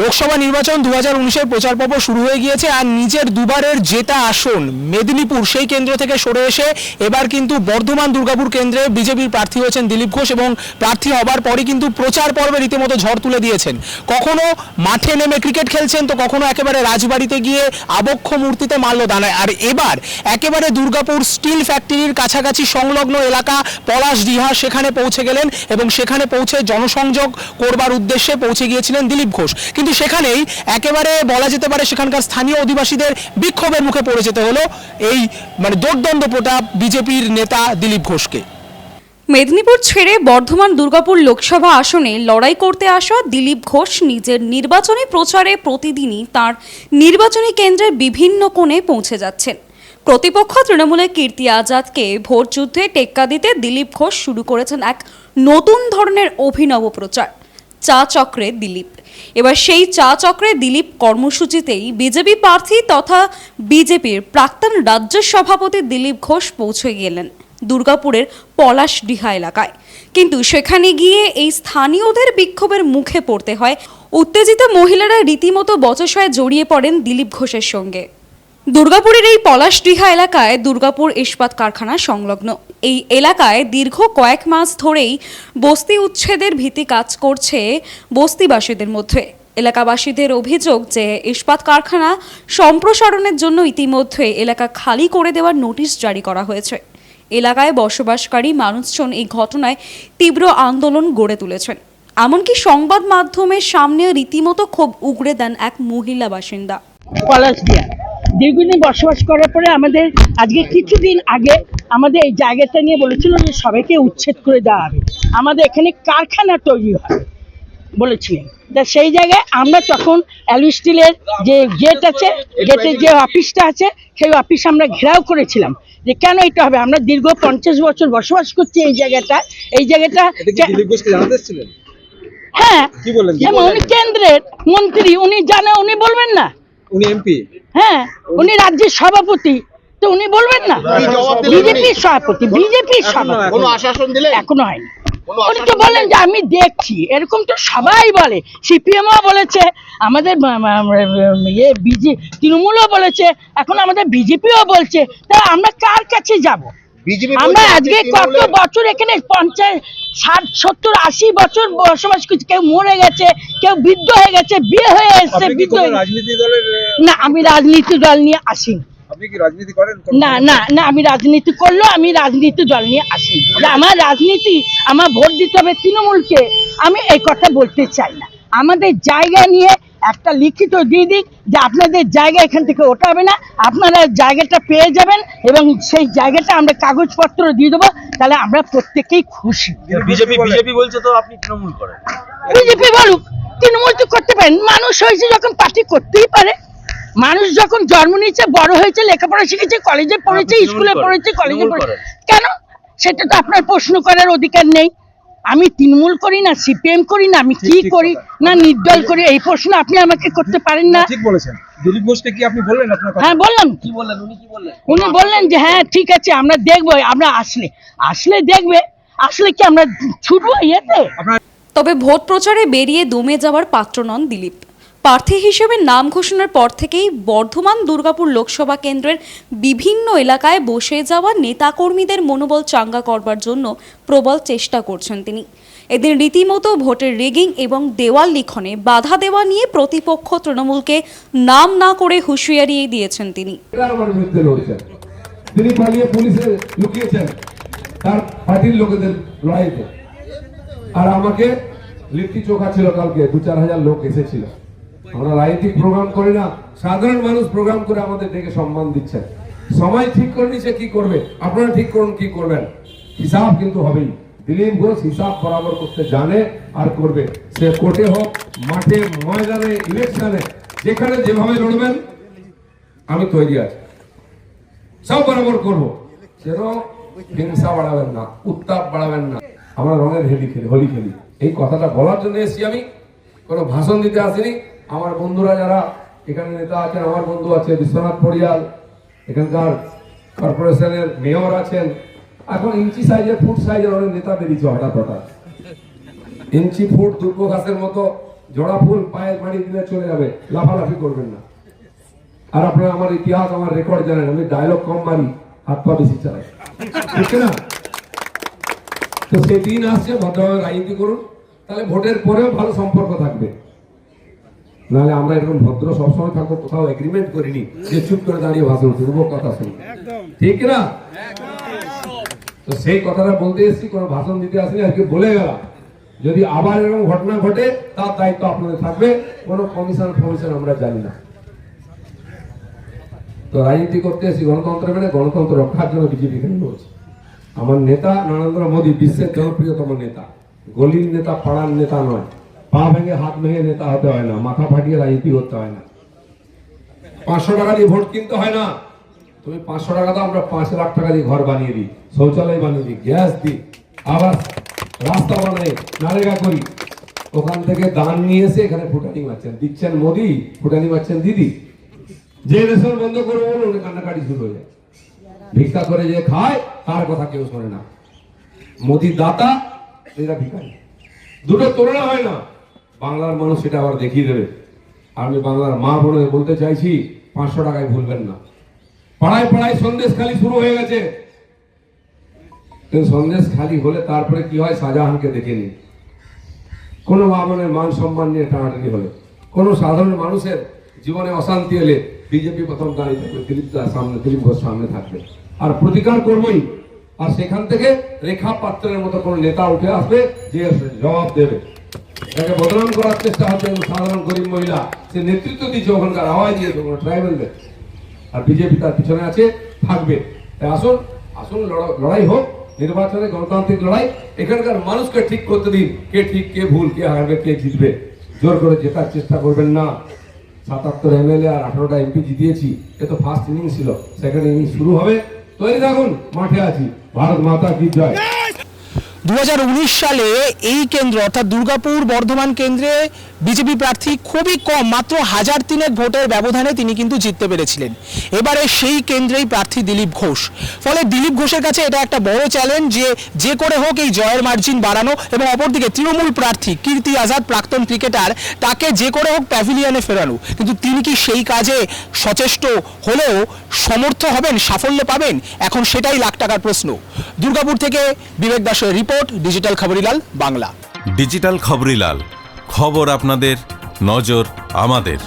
লোকসভা নির্বাচন দু হাজার উনিশের প্রচার পর্ব শুরু হয়ে গিয়েছে আর নিজের দুবারের জেতা আসন মেদিনীপুর, সেই কেন্দ্র থেকে সরে এসে এবার কিন্তু বর্ধমান দুর্গাপুর কেন্দ্রে বিজেপির প্রার্থী হয়েছেন দিলীপ ঘোষ এবং প্রার্থী হবার পরই কিন্তু প্রচার পর্বে রীতিমতো ঝড় তুলে দিয়েছেন। কখনো মাঠে নেমে ক্রিকেট খেলছেন তো কখনো একেবারে রাজবাড়িতে গিয়ে আবক্ষ মূর্তিতে মাল্যদান আর এবার একেবারে দুর্গাপুর স্টিল ফ্যাক্টরির কাছাকাছি সংলগ্ন এলাকা পলাশ ডিহা সেখানে পৌঁছে গেলেন এবং সেখানে পৌঁছে জনসংযোগ করবার উদ্দেশ্যে পৌঁছে গিয়েছিলেন দিলীপ ঘোষ। কিন্তু সেখানেই একেবারে বলা যেতে পারে সেখানকার স্থানীয় অধিবাসীদের বিক্ষোভের মুখে পড়ে যেতে হলো এই মানে দোর্দণ্ডপোটা বিজেপির নেতা দিলীপ ঘোষকে। মেদিনীপুর ছেড়ে বর্ধমান দুর্গাপুর লোকসভা আসনে লড়াই করতে আসা দিলীপ ঘোষ নিজের নির্বাচনী প্রচারে প্রতিদিনই তার নির্বাচনী কেন্দ্রের বিভিন্ন কোণে পৌঁছে যাচ্ছেন। প্রতিপক্ষ তৃণমূলের কীর্তি আজাদকে ভোট যুদ্ধে টেক্কা দিতে দিলীপ ঘোষ শুরু করেছেন এক নতুন ধরনের অভিনব প্রচার। চা চক্রে দিলীপ। এবার সেই চা চক্রে দিলীপ কর্মসূচিতেই বিজেপি প্রার্থী তথা বিজেপির প্রাক্তন রাজ্য সভাপতি দিলীপ ঘোষ পৌঁছে গেলেন দুর্গাপুরের পলাশডিহা এলাকায়। কিন্তু সেখানে গিয়ে এই স্থানীয়দের বিক্ষোভের মুখে পড়তে হয়। উত্তেজিত মহিলারা রীতিমতো বচসায় জড়িয়ে পড়েন দিলীপ ঘোষের সঙ্গে। দুর্গাপুরের এই পলাশডিহা এলাকায় দুর্গাপুর ইস্পাত কারখানা সংলগ্ন। এই এলাকায় দীর্ঘ কয়েক মাস ধরেই বস্তি উচ্ছেদের ভীতি কাজ করছে বস্তিবাসীদের মধ্যে। এলাকাবাসীদের অভিযোগ যে ইস্পাত কারখানা সম্প্রসারণের জন্য ইতিমধ্যে এলাকা খালি করে দেওয়ার নোটিশ জারি করা হয়েছে। এলাকায় বসবাসকারী মানুষজন এই ঘটনায় তীব্র আন্দোলন গড়ে তুলেছেন। এমনকি সংবাদ মাধ্যমের সামনে রীতিমতো ক্ষোভ উগড়ে দেন এক মহিলা বাসিন্দা। পলাশ দিয়া। দীর্ঘদিন বসবাস করার পরে আমাদের আজকে কিছুদিন আগে আমাদের এই জায়গাটা নিয়ে বলেছিল যে সবাইকে উচ্ছেদ করে দেওয়া হবে। আমাদের এখানে কারখানা তৈরি হয় বলেছিলেন। তা সেই জায়গায় আমরা তখন অ্যালু স্টিলের যে গেট আছে গেটের যে অফিসটা আছে সেই অফিস আমরা ঘেরাও করেছিলাম। যে কেন এটা হবে? আমরা দীর্ঘ পঞ্চাশ বছর বসবাস করছি এই জায়গাটা। এই জায়গাটা হ্যাঁ? কি যেমন কেন্দ্রের মন্ত্রী উনি জানে উনি বলবেন না। উনি এমপি? হ্যাঁ উনি রাজ্যের সভাপতি। তো উনি বলবেন না? বিজেপির সভাপতি বিজেপির সভাপতি কোনো আশ্বাসন দিলে এখনও হয়নি। উনি তো বলেন যে আমি দেখছি। এরকম তো সবাই বলে। সিপিএমও বলেছে আমাদের ইয়ে বিজে তৃণমূলও বলেছে এখন আমাদের বিজেপিও বলছে। তা আমরা কার কাছে যাব? আমরা আজকে কত বছর এখানে পঞ্চাশ ষাট সত্তর আশি বছর বসবাস করছি? কেউ মরে গেছে কেউ বৃদ্ধ হয়ে গেছে বিয়ে হয়ে এসছে না আমি রাজনীতি দল নিয়ে আসিনি। আপনি কি রাজনীতি করেন না না না আমি রাজনীতি করলেও আমি রাজনীতি দল নিয়ে আসি আমার রাজনীতি আমার ভোট দিতে হবে তৃণমূলকে আমি এই কথা বলতে চাই না। আমাদের জায়গা নিয়ে একটা লিখিত দিয়ে দিক যে আপনাদের জায়গা এখান থেকে ওঠা হবে না আপনারা জায়গাটা পেয়ে যাবেন এবং সেই জায়গাটা আমরা কাগজপত্র দিয়ে দেবো তাহলে আমরা প্রত্যেকেই খুশি। বিজেপি বিজেপি বলছে তো আপনি তৃণমূল করেন। বিজেপি বলুক তৃণমূল তো করতে পারেন মানুষ হয়েছে যখন পার্টি করতেই পারে। মানুষ যখন জন্ম নিয়েছে বড় হয়েছে লেখাপড়া শিখেছে কলেজে পড়েছে স্কুলে পড়েছে কলেজে পড়েছে। কেন? সেটা তো আপনার প্রশ্ন করার অধিকার নেই। আমি তৃণমূল করি না সিপিএম করি না আমি কি করি না নির্দল করি এই প্রশ্ন আপনি আমাকে করতে পারেন না। ঠিক বলেছেন। দিলীপ ঘোষকে কি আপনি বললেন আপনার হ্যাঁ বললাম। কি বললেন? উনি কি বললেন? উনি বললেন যে হ্যাঁ ঠিক আছে আমরা দেখব আমরা আসলে আসলে দেখবে আসলে কি আমরা ছুটবো ইয়েতে? তবে ভোট প্রচারে বেরিয়ে দমে যাওয়ার পাত্র নন দিলীপ। প্রার্থী হিসেবে নাম ঘোষণার পর থেকেই বর্ধমান দুর্গাপুর লোকসভা কেন্দ্রের বিভিন্ন এলাকায় বসে যাওয়া নেতাকর্মীদের মনোবল চাঙ্গা করবার জন্য প্রবল চেষ্টা করছেন তিনি। এদিন রীতিমতো ভোটের রিগিং এবং দেওয়াল লিখনে বাধা দেওয়া নিয়ে প্রতিপক্ষ তৃণমূলকে নাম না করে হুঁশিয়ারি দিয়েছেন তিনি। আর আমাকে লিট্টি চোখা ছিল কালকে দু চার হাজার লোক এসেছিল। আমরা রাজনৈতিক প্রোগ্রাম করি না, সাধারণ মানুষ প্রোগ্রাম করে আমাদের ডেকে সম্মান দিচ্ছেন সময় ঠিক করে নিছে কি করবে? আপনারা ঠিক করুন, কি করবেন? হিসাব কিন্তু হবেই। দিলীপ ঘোষ হিসাব বরাবর করতে জানে আর করবে। সে কোর্টে হোক, মাঠে, ময়দানে, ইলেকশনে, যেখানে যেভাবে লড়বেন, আমি তৈরি আছি। সব বরাবর করব। যেন হিংসা বাড়াবেন না, উত্তাপ বাড়াবেন না। আমরা রঙের হেলি খেলি, হোলি খেলি। এই কথাটা বলার জন্য এসেছি আমি। কোনো ভাষণ দিতে আসিনি। আমার বন্ধুরা যারা এখানে নেতা আছেন, আমার বন্ধু আছে বিশ্বনাথ পরিয়াল এখানকার কর্পোরেশনের মেয়র আছেন। এখন ইঞ্চি সাইজের, ফুট সাইজের অনেক নেতা বেরিয়েছে হঠাৎ হঠাৎ। ইঞ্চি, ফুট দুর্গ ঘাসের মতো জড়া ফুল পায়ে মারি দিলে চলে যাবে, লাফালাফি করবেন না। আর আপনারা আমার ইতিহাস, আমার রেকর্ড জানেন, আমি ডায়লগ কম মারি, হাত পা বেশি চালাই। ঠিক না? তো সেদিন আসছে, ভদ্রভাবে রাজনীতি করুন, তাহলে ভোটের পরেও ভালো সম্পর্ক থাকবে। নাহলে আমরা এরকম ভদ্র সবসময় থাকব কোথাও এগ্রিমেন্ট করিনি যে চুপ করে দাঁড়িয়ে ভাষণ শুনব কথা শুনব ঠিক না তো সেই কথাটা বলতে এসেছি কোনো ভাষণ দিতে আসিনি আজকে বলে গেলাম যদি আবার এরকম ঘটনা ঘটে তার দায়িত্ব আপনাদের থাকবে কোনো কমিশন ফমিশন আমরা জানি না। তো রাজনীতি করতে এসেছি গণতন্ত্র মেনে গণতন্ত্র রক্ষার জন্য বিজেপি কেন বলছে। আমার নেতা নরেন্দ্র মোদী বিশ্বের জনপ্রিয়তম নেতা। গলির নেতা পাড়ার নেতা নয়। পা ভেঙে, হাত ভেঙে নেতা হতে হয় না, মাথা ফাটিয়ে রাজনীতি করতে হয় না। পাঁচশো টাকা দিয়ে ভোট কিনতে হয় না। তুমি পাঁচশো টাকা দাও আমরা পাঁচ লাখ টাকা দিয়ে ঘর বানিয়ে দিই, শৌচালয় বানিয়ে দিই, গ্যাস দিই আবার রাস্তা বানাই, নারেগা করি। ওখান থেকে দান নিয়ে এসে এখানে ফুটানি মারছেন। দিচ্ছেন মোদি, ফুটানি মারছেন দিদি। যে রেশন বন্ধ করব বলুন কান্নাকাটি শুরু হয়ে যায়। ভিক্ষা করে যে খায়, তার কথা কেউ শোনে না। মোদি দাতা, এরা ভিখারি। দুটো তুলনা হয় না। বাংলার মানুষ সেটা আবার দেখিয়ে দেবে। আর আমি বাংলার মা বোনের বলতে চাইছি, পাঁচশো টাকায় ভুলবেন না। পাড়ায় পাড়ায় সন্দেশ খালি শুরু হয়ে গেছে। সন্দেশ খালি হলে তারপরে কি হয়? শাহজাহানকে দেখে নিন। কোনো মা বোনের মান সম্মান নিয়ে টানাটানি হলে, কোনো সাধারণ মানুষের জীবনে অশান্তি এলে বিজেপি প্রথম দাঁড়িয়ে থাকবে, দিলীপ সামনে, দিলীপ ঘোষ সামনে থাকবে। আর প্রতিকার করবই। আর সেখান থেকে রেখা পাত্রের মতো কোনো নেতা উঠে আসবে, যে জবাব দেবে। তাকে বদনাম করার চেষ্টা হচ্ছে সাধারণ গরিব মহিলা, সে নেতৃত্ব দিচ্ছে ওখানকার আওয়াজ দিয়েছে কোনো ট্রাইবেলদের আর বিজেপি তার পিছনে আছে, থাকবে। তাই আসুন আসুন লড়া- লড়াই হোক, নির্বাচনে গণতান্ত্রিক লড়াই, এখানকার মানুষকে ঠিক করতে দিন, কে ঠিক, কে ভুল, কে হারবে, কে জিতবে। জোর করে জেতার চেষ্টা করবেন না। সাতাত্তর এমএলএ আর আঠারোটা এমপি জিতিয়েছি, এ তো ফার্স্ট ইনিংস ছিল। সেকেন্ড ইনিংস শুরু হবে। তৈরি থাকুন, মাঠে আছি। ভারত মাতা কি জয়। উনিশ সালে এই কেন্দ্র, অর্থাৎ দুর্গাপুর বর্ধমান কেন্দ্রে বিজেপি প্রার্থী খুবই কম, মাত্র হাজার তিনেক ভোটের ব্যবধানে তিনি কিন্তু জিততে পেরেছিলেন। এবারে সেই কেন্দ্রেই প্রার্থী দিলীপ ঘোষ। ফলে দিলীপ ঘোষের কাছে এটা একটা বড় চ্যালেঞ্জ যে যে করে হোক এই জয়ের মার্জিন বাড়ানো এবং অপরদিকে তৃণমূল প্রার্থী কীর্তি আজাদ, প্রাক্তন ক্রিকেটার তাকে যে করে হোক প্যাভিলিয়নে ফেরানো। কিন্তু তিনি কি সেই কাজে সচেষ্ট হলেও সমর্থ হবেন, সাফল্য পাবেন? এখন সেটাই লাখ টাকার প্রশ্ন। দুর্গাপুর থেকে বিবেক দাসের report digital Khabarilal Bangla. Digital Khabarilal খবর আপনাদের নজর আমাদের।